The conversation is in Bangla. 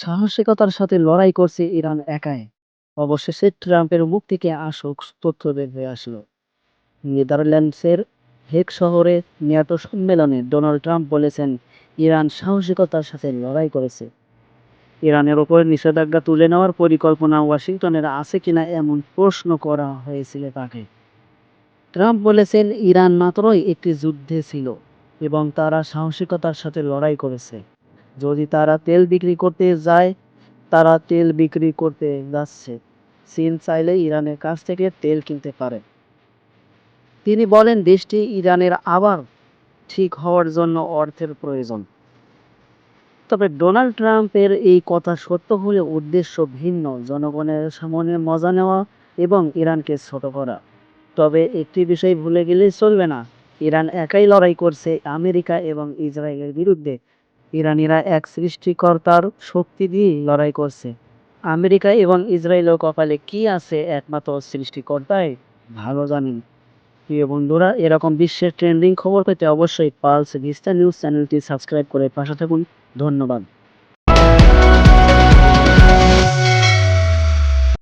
সাহসিকতার সাথে লড়াই করছে ইরান একাই। অবশেষে ট্রাম্পের মুখ থেকে আসক তথ্য বের হয়ে আসলো। নেদারল্যান্ডসের হেক শহরে ন্যাটো সম্মেলনে ডোনাল্ড ট্রাম্প বলেছেন, ইরান সাহসিকতার সাথে লড়াই করেছে। ইরানের ওপর নিষেধাজ্ঞা তুলে নেওয়ার পরিকল্পনা ওয়াশিংটনের আছে কিনা এমন প্রশ্ন করা হয়েছিল তাকে। ট্রাম্প বলেছেন, ইরান মাত্রই একটি যুদ্ধে ছিল এবং তারা সাহসিকতার সাথে লড়াই করেছে। যদি তারা তেল বিক্রি করতে যায়, তারা তেল বিক্রি করতে যাচ্ছে। চীন চাইলে ইরানের কাছ থেকে তেল কিনতে পারে। তিনি বলেন, দেশটি ইরানের আবার ঠিক হওয়ার জন্য অর্থের প্রয়োজন। তবে ডোনাল্ড ট্রাম্পের এই কথা সত্য হলে উদ্দেশ্য ভিন্ন। জনগণের সামনে মজা নেওয়া এবং ইরানকে ছোট করা। তবে একটি বিষয় ভুলে গেলেই চলবে না। ইরান একাই লড়াই করছে আমেরিকা এবং ইসরায়েলের বিরুদ্ধে। ইরানিরা এক সৃষ্টিকর্তার শক্তি দিয়ে লড়াই করছে। আমেরিকা এবং ইসরায়েলের কপালে কি আছে একমাত্র সৃষ্টিকর্তায় ভালো জানেন প্রিয় বন্ধুরা, এরকম বিশ্বের ট্রেন্ডিং খবর পেতে অবশ্যই পালস ভিস্তা নিউজ চ্যানেলটি সাবস্ক্রাইব করে পাশে থাকুন। ধন্যবাদ।